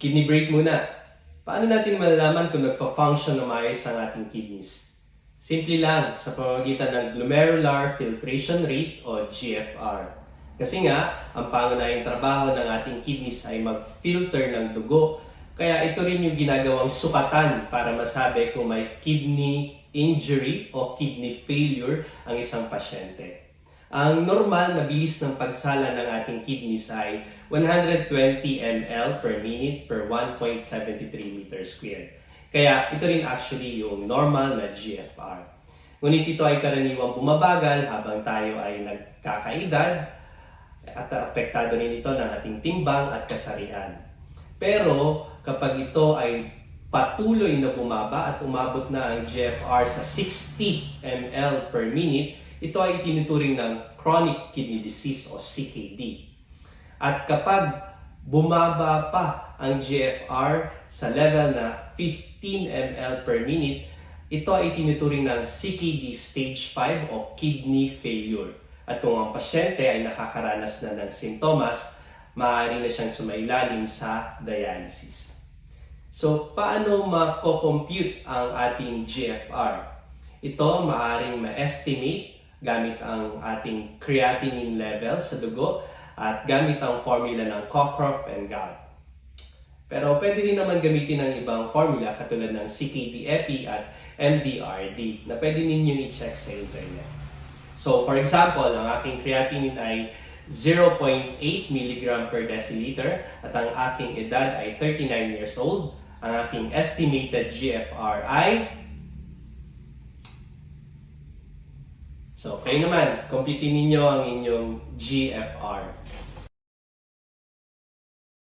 Kidney break muna. Paano natin malalaman kung nagpa-function na maayos ang ating kidneys? Simple lang sa pamamagitan ng glomerular filtration rate o GFR. Kasi nga, ang pangunahing trabaho ng ating kidneys ay mag-filter ng dugo. Kaya ito rin yung ginagawang sukatan para masabi kung may kidney injury o kidney failure ang isang pasyente. Ang normal na bilis ng pagsala ng ating kidneys ay 120 ml per minute per 1.73 meter square. Kaya ito rin actually yung normal na GFR. Ngunit ito ay karaniwang bumabagal habang tayo ay nagkakaedad at apektado rin ito ng ating timbang at kasarian. Pero kapag ito ay patuloy na bumaba at umabot na ang GFR sa 60 ml per minute, ito ay tinuturing ng chronic kidney disease o CKD. At kapag bumaba pa ang GFR sa level na 15 ml per minute, ito ay tinuturing ng CKD stage 5 o kidney failure. At kung ang pasyente ay nakakaranas na ng sintomas, maaari na siyang sumailalim sa dialysis. So, paano mako-compute ang ating GFR? Ito maaaring ma-estimate gamit ang ating creatinine level sa dugo at gamit ang formula ng Cockcroft and Gault. Pero pwede rin naman gamitin ng ibang formula katulad ng CKD-EPI at MDRD na pwede ninyong i-check sa internet. So for example, ang aking creatinine ay 0.8 mg per deciliter at ang aking edad ay 39 years old. Ang aking estimated GFR ay So, kayo naman, computin ninyo ang inyong GFR.